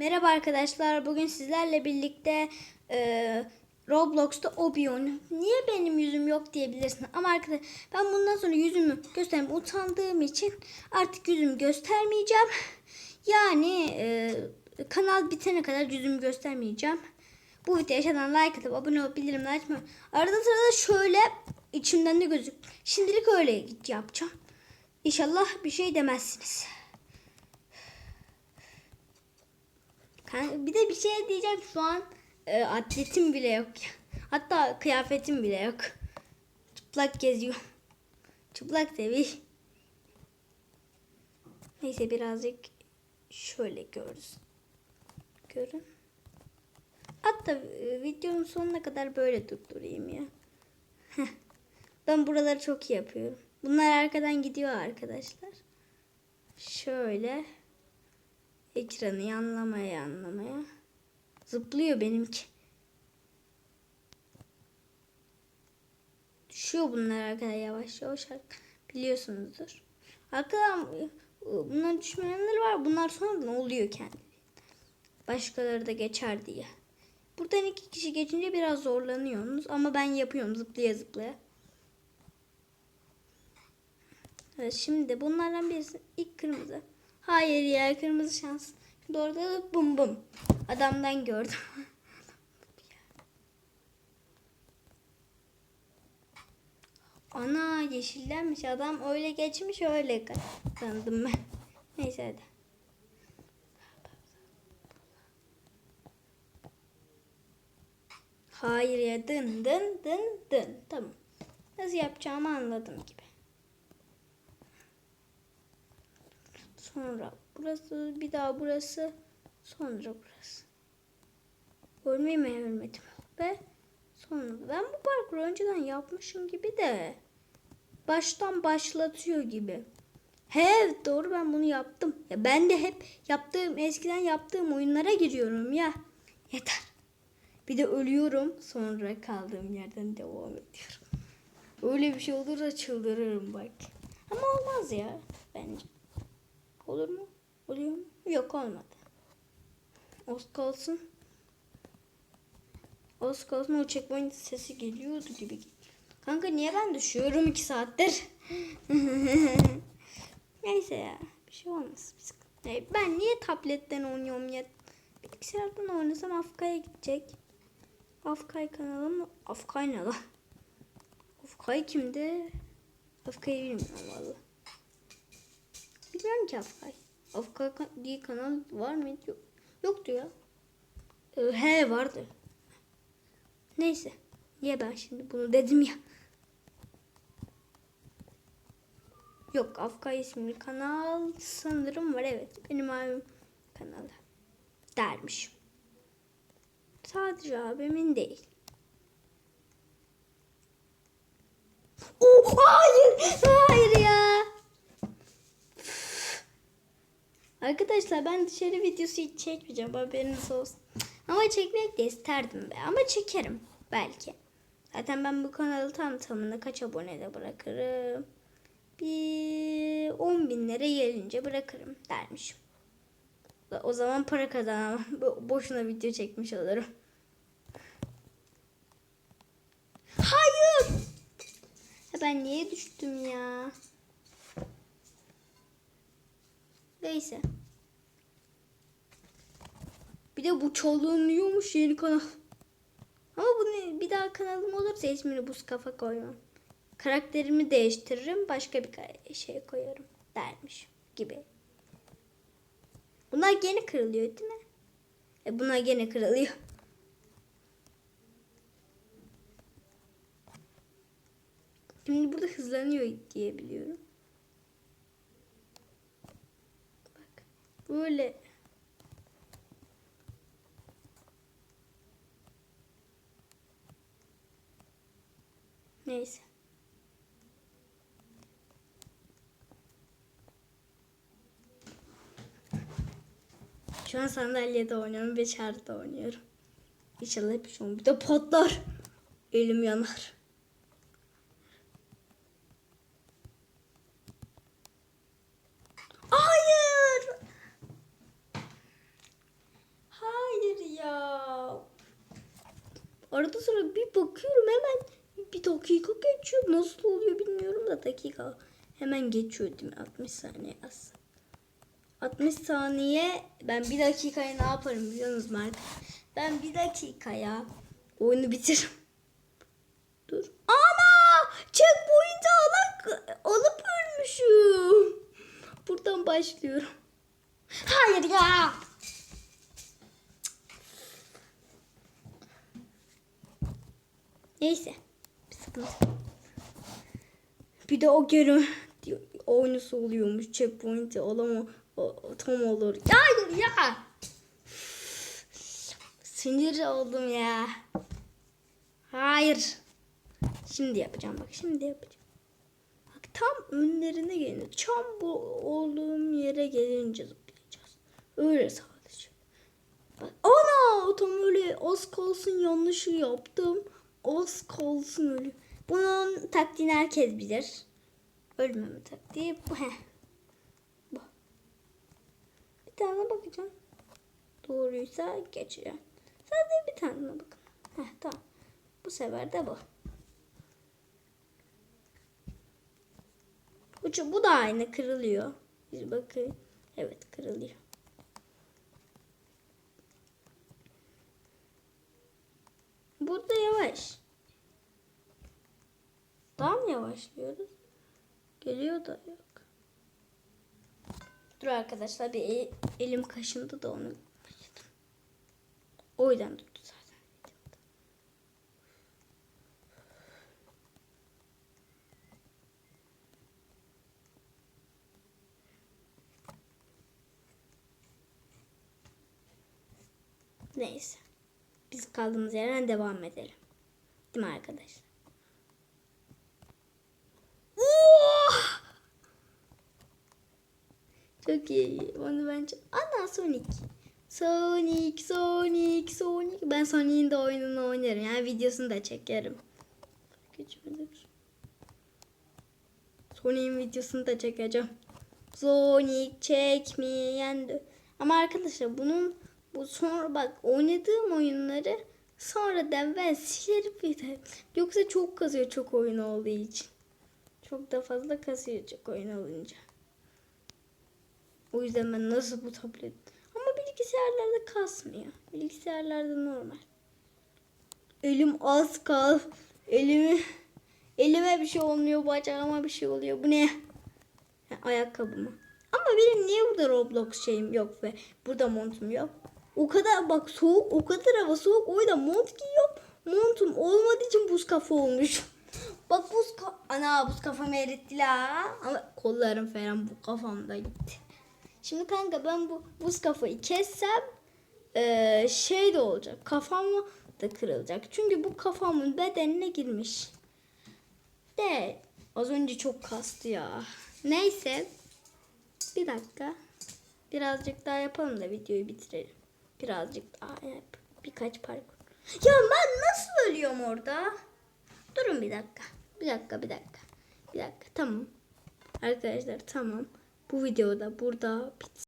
Merhaba arkadaşlar. Bugün sizlerle birlikte e, Roblox'ta Obi oynuyorum. Niye benim yüzüm yok diyebilirsin. Ama arkadaşlar ben bundan sonra yüzümü göstermeye utandığım için artık yüzümü göstermeyeceğim. Yani e, kanal bitene kadar yüzümü göstermeyeceğim. Bu videoya aşağıdan like atıp abone olup bildirimleri açmayı. Arada sırada şöyle içimden de gözük. Şimdilik öyle yapacağım. İnşallah bir şey demezsiniz. Bir de bir şey diyeceğim şu an e, atletim bile yok. Hatta kıyafetim bile yok. Çıplak geziyor. Çıplak tabii. Neyse birazcık şöyle görürüz. Görün. Hatta e, videonun sonuna kadar böyle durdurayım ya. Ben buraları çok iyi yapıyorum. Bunlar arkadan gidiyor arkadaşlar. Şöyle ekranı yanlamaya yanlamaya. Zıplıyor benimki. Düşüyor bunlar arkadaşlar yavaş yavaş. Biliyorsunuzdur. Arkadan bunlar düşmeyenler var. Bunlar sonradan oluyor kendi. Başkaları da geçer diye. Buradan iki kişi geçince biraz zorlanıyorsunuz. Ama ben yapıyorum zıplaya zıplaya. Evet, şimdi bunlardan birisi ilk kırmızı. Hayır ya kırmızı şans. Şimdi orada da bum bum. Adamdan gördüm. Ana yeşillenmiş adam öyle geçmiş öyle sandım ben. Neyse hadi. Hayır ya dın dın dın dın. Tamam. Nasıl yapacağımı anladım gibi. Sonra burası bir daha burası. Sonra burası. Ölmeyi mi ölmedim? Ve sonra ben bu parkuru önceden yapmışım gibi de baştan başlatıyor gibi. He evet doğru ben bunu yaptım. Ya ben de hep yaptığım eskiden yaptığım oyunlara giriyorum ya. Yeter. Bir de ölüyorum sonra kaldığım yerden devam ediyorum. Öyle bir şey olursa çıldırırım bak. Ama olmaz ya bence. Olur mu? Oluyor mu? Yok olmadı. Az kalsın. Az kalsın o checkpoint sesi geliyordu gibi. Kanka niye ben düşüyorum iki saattir? Neyse ya. Bir şey olmaz. Değil. Ben niye tabletten oynuyorum ya? Bilgisayardan oynasam Afka'ya gidecek. Afkay kanalım. Afkay ne lan? Afkay kimdi? Afkay'ı bilmiyorum valla. Bilmiyorum ki Afkay. Afkay diye kanal var mıydı? Yok. Yoktu ya. Ee, he vardı. Neyse. Niye ben şimdi bunu dedim ya. Yok Afkay isimli kanal sanırım var evet. Benim abim kanalı. Dermiş. Sadece abimin değil. Oh, hayır! Hayır ya! Arkadaşlar ben dışarı videosu hiç çekmeyeceğim haberiniz olsun. Ama çekmek de isterdim be. Ama çekerim belki. Zaten ben bu kanalı tam tamına kaç abonede bırakırım? Bir 10 binlere gelince bırakırım dermişim. O zaman para kazanamam. Boşuna video çekmiş olurum. Hayır! Ben niye düştüm ya? Neyse. Bir de bu çalınıyormuş yeni kanal. Ama bunu bir daha kanalım olursa ismini buz kafa koymam. Karakterimi değiştiririm başka bir şey koyarım dermiş gibi. Bunlar gene kırılıyor değil mi? E bunlar gene kırılıyor. Şimdi burada hızlanıyor diye biliyorum. Böyle Neyse. Şu an sandalyede oynuyorum ve çarda oynuyorum. İnşallah bir şey. Bir de patlar. Elim yanar. Hayır. Arada sıra bir bakıyorum hemen bir dakika geçiyor. Nasıl oluyor bilmiyorum da dakika hemen geçiyor değil mi? 60 saniye az. 60 saniye ben bir dakikaya ne yaparım biliyorsunuz mu arkadaşlar? Ben bir dakikaya oyunu bitiririm. Dur. Ana! Checkpoint'i alıp, alıp ölmüşüm. Buradan başlıyorum. Hayır ya. Neyse. Bir sıkıntı. Bir de o diyor, oyuncusu oluyormuş. Checkpoint'i alamam. O, o tam olur. Ya ya. Sinir oldum ya. Hayır. Şimdi yapacağım bak şimdi yapacağım. Bak tam önlerine gelince tam bu olduğum yere gelince zıplayacağız. Öyle sadece. Bak, ana tam öyle az kalsın yanlışı yaptım. Az kalsın öyle. Bunun taktiğini herkes bilir. Ölmeme taktiği bu. Heh. Bu. Bir tane bakacağım. Doğruysa geçeceğim. Sadece bir tane bakın. Heh tamam. Bu sefer de bu. Ucu bu da aynı kırılıyor. Bir bakın. Evet kırılıyor. Burada yavaş. Daha mı yavaşlıyoruz? Geliyor da yok. Dur arkadaşlar bir el- elim kaşındı da onu. O yüzden tuttu zaten. Neyse. Biz kaldığımız yerden devam edelim. Değil mi arkadaşlar? Oh! Çok iyi. Onu ben çok... Ana Sonic. Sonic, Sonic, Sonic. Ben Sonic'in de oyununu oynarım. Yani videosunu da çekerim. Geçmedir. Sonic'in videosunu da çekeceğim. Sonic çekmeyen de. Ama arkadaşlar bunun bu sonra bak oynadığım oyunları sonradan ben bir de. Yoksa çok kazıyor çok oyun olduğu için. Çok da fazla kasıyor çok oyun olunca. O yüzden ben nasıl bu tablet... Ama bilgisayarlarda kasmıyor. Bilgisayarlarda normal. Elim az kal. Elimi... Elime bir şey olmuyor. Bacağıma bir şey oluyor. Bu ne? Ha, ayakkabıma. Ama benim niye burada Roblox şeyim yok ve burada montum yok? O kadar bak soğuk, o kadar hava soğuk. O yüzden mont giyiyorum. Montum olmadığı için buz kafa olmuş. Bak buz ka Ana buz kafamı eritti la. Ama kollarım falan bu kafamda gitti. Şimdi kanka ben bu buz kafayı kessem eee, şey de olacak. Kafam da kırılacak. Çünkü bu kafamın bedenine girmiş. De az önce çok kastı ya. Neyse. Bir dakika. Birazcık daha yapalım da videoyu bitirelim. Birazcık daha yap. Birkaç parkur. Ya ben nasıl ölüyorum orada? Durun bir dakika. Bir dakika, bir dakika. Bir dakika. Tamam. Arkadaşlar tamam. Bu videoda burada bitsin.